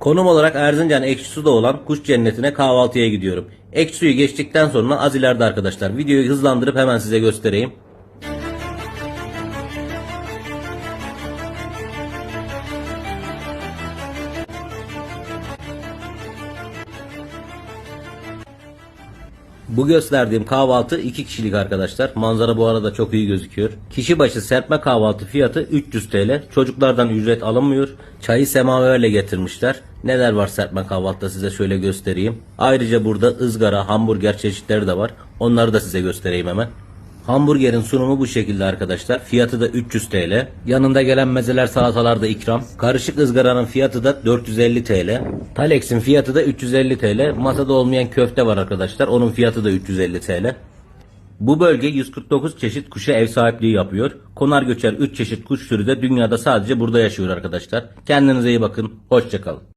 Konum olarak Erzincan Ekşisu'da olan kuş cennetine kahvaltıya gidiyorum. Ekşisu'yu geçtikten sonra az ileride arkadaşlar. Videoyu hızlandırıp hemen size göstereyim. Bu gösterdiğim kahvaltı 2 kişilik arkadaşlar. Manzara bu arada çok iyi gözüküyor. Kişi başı serpme kahvaltı fiyatı 300 TL. Çocuklardan ücret alınmıyor. Çayı semaverle getirmişler. Neler var serpme kahvaltıda size şöyle göstereyim. Ayrıca burada ızgara, hamburger çeşitleri de var. Onları da size göstereyim hemen. Hamburgerin sunumu bu şekilde arkadaşlar. Fiyatı da 300 TL. Yanında gelen mezeler salatalar da ikram. Karışık ızgaranın fiyatı da 450 TL. Talex'in fiyatı da 350 TL. Masada olmayan köfte var arkadaşlar. Onun fiyatı da 350 TL. Bu bölge 149 çeşit kuşa ev sahipliği yapıyor. Konar göçer 3 çeşit kuş türü de dünyada sadece burada yaşıyor arkadaşlar. Kendinize iyi bakın. Hoşçakalın.